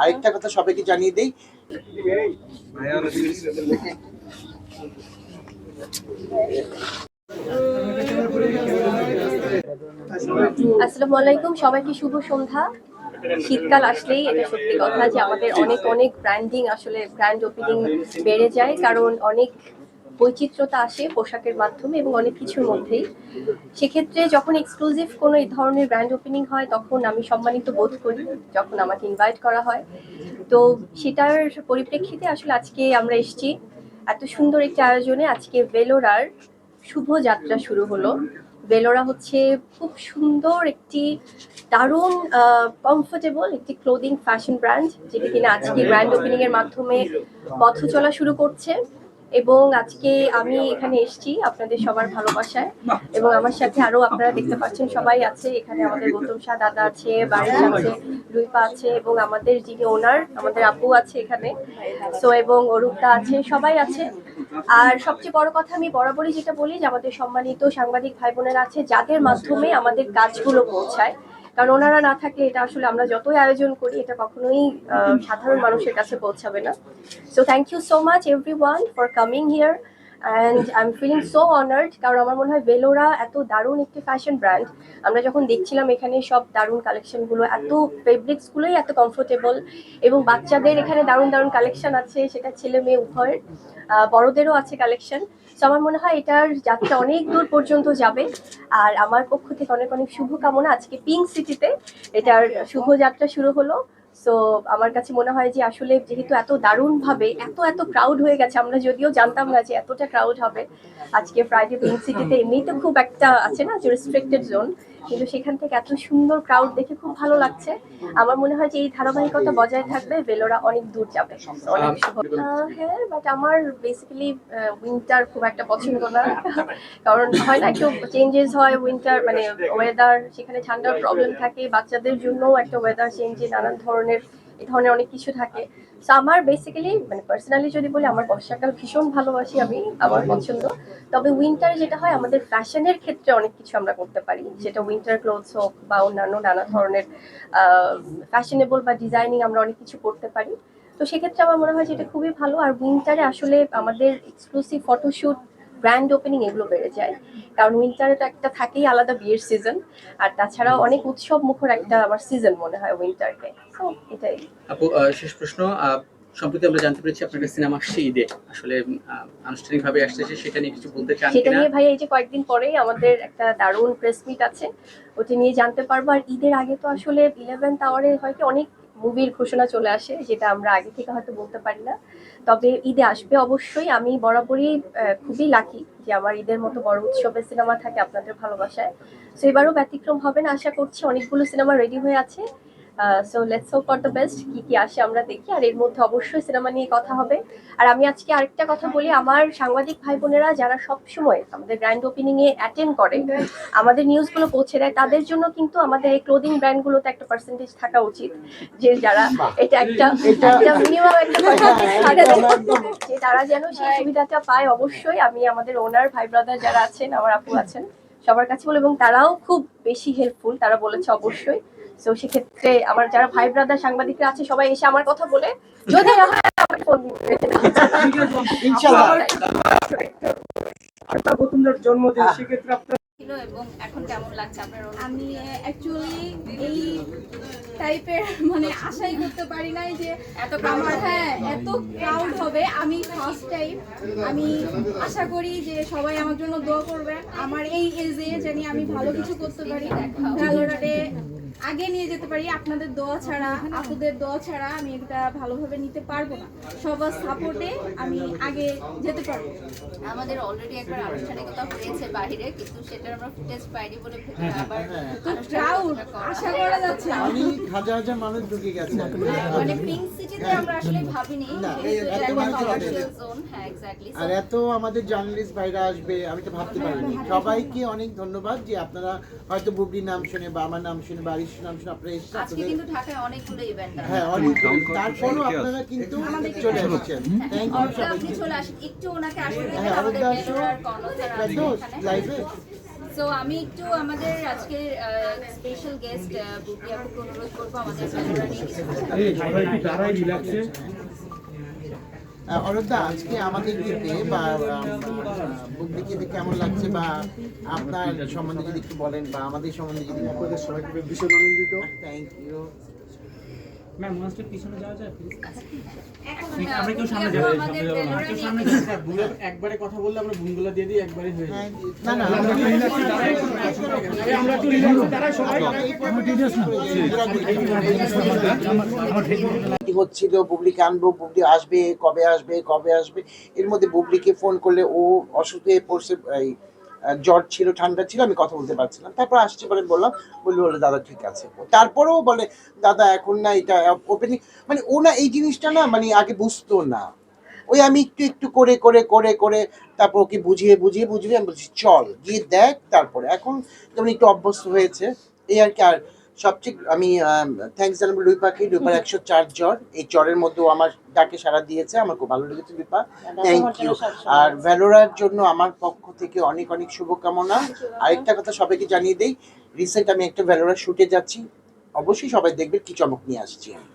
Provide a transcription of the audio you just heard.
আরেকটা কথা সবাইকে জানিয়ে দেই। আসসালামু আলাইকুম, সবাইকে শুভ সন্ধ্যা। শীতকাল আসলেই এটা সত্যি কথা যে আমাদের অনেক অনেক ব্র্যান্ডিং আসলে ব্র্যান্ড ওপেনিং বেড়ে যায়, কারণ অনেক বৈচিত্র্যতা আসে পোশাকের মাধ্যমে এবং অনেক কিছুর মধ্যেই। সেক্ষেত্রে যখন এক্সক্লুসিভ কোনো এই ধরনের ব্র্যান্ড ওপেনিং হয় তখন আমি সম্মানিত বোধ করি যখন আমাকে ইনভাইট করা হয়। তো সেটার পরিপ্রেক্ষিতে আসলে আজকে আমরা এসেছি। এত সুন্দর একটি আয়োজনে আজকে ভেলোরার শুভ যাত্রা শুরু হলো। ভেলোরা হচ্ছে খুব সুন্দর একটি দারুণ কমফোর্টেবল একটি ক্লোদিং ফ্যাশন ব্র্যান্ড যেটি কিনা আজকে ব্র্যান্ড ওপেনিং এর মাধ্যমে পথ চলা শুরু করছে। এবং আজকে আমি এখানে এসেছি আপনাদের সবার ভালোবাসায়। এবং আমার সাথে আরও আপনারা দেখতে পাচ্ছেন সবাই আছে এখানে আমাদের গৌতম শাহ দাদা আছে বারিশ আছে রুইপা আছে এবং আমাদের যিনি ওনার আমাদের আপু আছে এখানে। সো এবং অরূপদা আছে সবাই আছে। আর সবচেয়ে বড় কথা আমি বরাবরই যেটা বলি যে আমাদের সম্মানিত সাংবাদিক ভাই বোনেরা আছে যাদের মাধ্যমে আমাদের কাজগুলো পৌঁছায়। কারণ ওনারা না থাকলে এটা আসলে আমরা যতই আয়োজন করি, এটা কখনোই সাধারণ মানুষের কাছে পৌঁছাবে না। So thank you so much everyone for coming here and I am feeling so honoured কারণ আমার মনে হয় ভেলোরা এত দারুণ একটি ফ্যাশন ব্র্যান্ড আমরা যখন দেখছিলাম এখানে সব দারুণ কালেকশনগুলো এত ফেব্রিক্সগুলোই এত কমফোর্টেবল এবং বাচ্চাদের এখানে দারুণ দারুণ কালেকশন আছে, সেটা ছেলে মেয়ে উভয়ের বড়দেরও আছে কালেকশন তো আমার মনে হয় এটার যাত্রা অনেক দূর পর্যন্ত যাবে। আর আমার পক্ষ থেকে অনেক অনেক শুভকামনা। আজকে পিঙ্ক সিটিতে এটার শুভ যাত্রা শুরু হলো। সো আমার কাছে মনে হয় যে আসলে যেহেতু এত দারুণভাবে, এত এত ক্রাউড হয়ে গেছে, আমরা যদিও জানতাম না যে এতটা ক্রাউড হবে। আজকে ফ্রাইডে পিঙ্ক সিটিতে এমনিতে খুব একটা আছে না যে রেস্ট্রিক্টেড জোন কিন্তু সেখান থেকে এত সুন্দর ক্রাউড দেখে খুব ভালো লাগছে। আমার মনে হয় যে এই ধারাবাহিকতা বজায় থাকবে বেলোরা অনেক দূর যাবে। অনেক হ্যাঁ বাট আমার বেসিক্যালি উইন্টার খুব একটা পছন্দ না। কারণ হয় না একটু চেঞ্জেস হয় উইন্টার মানে ওয়েদার সেখানে ঠান্ডার প্রবলেম থাকে বাচ্চাদের জন্যও একটা ওয়েদার চেঞ্জে নানান ধরনের এই ধরনের অনেক কিছু থাকে। সো আমার বেসিক্যালি মানে পার্সোনালি যদি বলি আমার বর্ষাকাল ভীষণ ভালোবাসি আমি আমার পছন্দ। তবে উইন্টার যেটা হয়, আমাদের ফ্যাশনের ক্ষেত্রে অনেক কিছু আমরা করতে পারি। সেটা উইন্টার ক্লোথস হোক বা অন্যান্য নানা ধরনের ফ্যাশনেবল বা ডিজাইনিং আমরা অনেক কিছু করতে পারি। তো সেক্ষেত্রে আমার মনে হয় যে এটা খুবই ভালো। আর উইন্টারে আসলে আমাদের এক্সক্লুসিভ ফটোশ্যুট ব্র্যান্ড ওপেনিং এগুলো বেড়ে যায়। কারণ উইন্টারে তো একটা থাকেই আলাদা বিয়ের সিজন আর তাছাড়াও অনেক উৎসব মুখর একটা আমার সিজন মনে হয় উইন্টারকে তো এটাই। আপু শেষ প্রশ্ন সম্প্রতি আমরা জানতে পেরেছি আপনার একটা সিনেমা আসছে ঈদে আসলে আনুষ্ঠানিকভাবে আসতেছে সেটা নিয়ে কিছু বলতে চান সেটা নিয়ে ভাই এই যে কয়েকদিন পরেই আমাদের একটা দারুণ প্রেস মিট আছে ওটা নিয়ে জানতে পারব। আর ঈদের আগে তো আসলে ইলেভেন্থ আওয়ারে হয় কি অনেক মুভির ঘোষণা চলে আসে যেটা আমরা আগে থেকে হয়তো বলতে পারি না। তবে ঈদে আসবে অবশ্যই। আমি বরাবরই খুবই লাকি যে আমার ঈদের মতো বড় উৎসবের সিনেমা থাকে আপনাদের ভালোবাসায়। সো এবারও ব্যতিক্রম হবে না আশা করছি। অনেকগুলো সিনেমা রেডি হয়ে আছে। So let's hope for the best কি কি আসে আমরা দেখি আর এর মধ্যে অবশ্যই সিনেমা নিয়ে কথা হবে। আর আমি আজকে আরেকটা কথা বলি আমার সাংবাদিক ভাই বোনেরা যারা সব সময় আমাদের গ্র্যান্ড ওপেনিং এ অ্যাটেন্ড করে আমাদের নিউজগুলো পৌঁছে দেয় তাদের জন্য কিন্তু আমাদের এই ক্লোদিং ব্র্যান্ডগুলোতে একটা পার্সেন্টেজ থাকা উচিত যে যারা এটা একটা একটা মিনিমাম একটা পার্সেন্টেজ থাকা যে তারা যেন সেই সুবিধাটা পায় অবশ্যই আমি আমাদের ওনার ভাই ব্রাদার যারা আছেন আমার আপু আছেন সবার কাছে বলে এবং তারাও খুব বেশি হেল্পফুল তারা বলেছে অবশ্যই। তো সেক্ষেত্রে আমার যারা ভাই ব্রাদার সাংবাদিকরা আছে সবাই এসে আমার কথা বলে যদি জন্মদিন সেক্ষেত্রে আপনার এবং এখন কেমন লাগছে আপনার আমি অ্যাকচুয়ালি এই টাইপের মানে আশাই করতে পারি নাই যে এত আমার হ্যাঁ এত হবে। আমি ফার্স্ট টাইম আমি আশা করি যে সবাই আমার জন্য দোয়া করবেন আমার এই এজে জানি আমি ভালো কিছু করতে পারি। আগে নিয়ে যেতে পারি আপনাদের দোয়া ছাড়া আপুদের দোয়া ছাড়া আমি এটা ভালোভাবে নিতে পারব না। সবার সাপোর্টে আমি আগে যেতে পারব। আমাদের অলরেডি একবার আনুষ্ঠানিকতা হয়েছে বাইরে কিন্তু সেটার আমরা ফুটেজ পাইনি বলে ভেতরে আবার তো ক্রাউড আশা করা যাচ্ছে। অনেক হাজার হাজার মানুষ ঢুকে গেছে। মানে পিঙ্ক সিটিতে আমরা আসলে ভাবিনি জোন হ্যাঁ এক্স্যাক্টলি আর এত আমাদের জার্নালিস্ট ভাইরা আসবে আমি তো ভাবতে পারিনি। সবাইকে অনেক ধন্যবাদ যে আপনারা হয়তো বুবলির নাম শুনে বা আমার নাম শুনে বা আরিশের নাম শুনে আপনারা এসেছেন আজকে কিন্তু ঢাকায় অনেকগুলো ইভেন্ট হ্যাঁ অনেক তারপরও আপনারা কিন্তু চলে এসেছেন। থ্যাংক ইউ আপনি চলে আসেন। একটু ওনাকে আসলে হ্যাঁ, আমাদের। আছে লাইভে সো আমি একটু আমাদের আজকের স্পেশাল গেস্ট আপুকে অনুরোধ করব আমাদের অরূপদা আজকে আমাদের দিকে বা দেখে কেমন লাগছে বা আপনার সম্বন্ধে যদি একটু বলেন বা আমাদের সম্বন্ধে যদি আপনাদের সবাইকে ভীষণ আনন্দিত থ্যাংক ইউ ম্যাম মনস্টার পিছনে যাওয়া যায় প্লিজ আমরা কেউ সামনে যাব, ভ্যালোরা সামনে স্যার ভুলে একবারে কথা বললে আমরা ভুলগুলো দিয়ে দিই একবারে হয়ে যায় না না আমরা রিল্যাক্সে দাঁড়াই সবাই কি হচ্ছিল, বুবলিকে আনব, বুবলি আসবে, কবে আসবে কবে আসবে? এর মধ্যে বুবলিকে ফোন করলে ও অসুস্থ হয়ে পড়ছে, এই জ্বর ছিল, ঠান্ডা ছিল, আমি কথা বলতে পারছিলাম। তারপর আসছে বলে বললাম, বলল বলে দাদা, ঠিক আছে। তারপরেও বলে, দাদা, এখন না এটা ওপেনিং মানে ও না, এই জিনিসটা না মানে আগে বুঝতো না। ওই আমি একটু একটু করে করে করে করে, তারপর ওকে বুঝিয়ে বুঝিয়ে বুঝিয়ে আমি বলছি, চল, গিয়ে দেখ তারপরে। এখন যেমন একটু অভ্যস্ত হয়েছে, এই আর কি, আর সবচেয়ে আমি থ্যাংকস জানাব পাখি লুইপার একশো চার জ্বর। এই জ্বরের মধ্যেও আমার ডাকে সারা দিয়েছে আমার খুব ভালো লেগেছে লুইপা থ্যাংক ইউ আর ভ্যালোরার জন্য আমার পক্ষ থেকে অনেক অনেক শুভকামনা। আরেকটা কথা সবাইকে জানিয়ে দেই রিসেন্ট আমি একটা ভ্যালোরা শুটে যাচ্ছি। অবশ্যই সবাই দেখবে কি চমক নিয়ে আসছি আমি।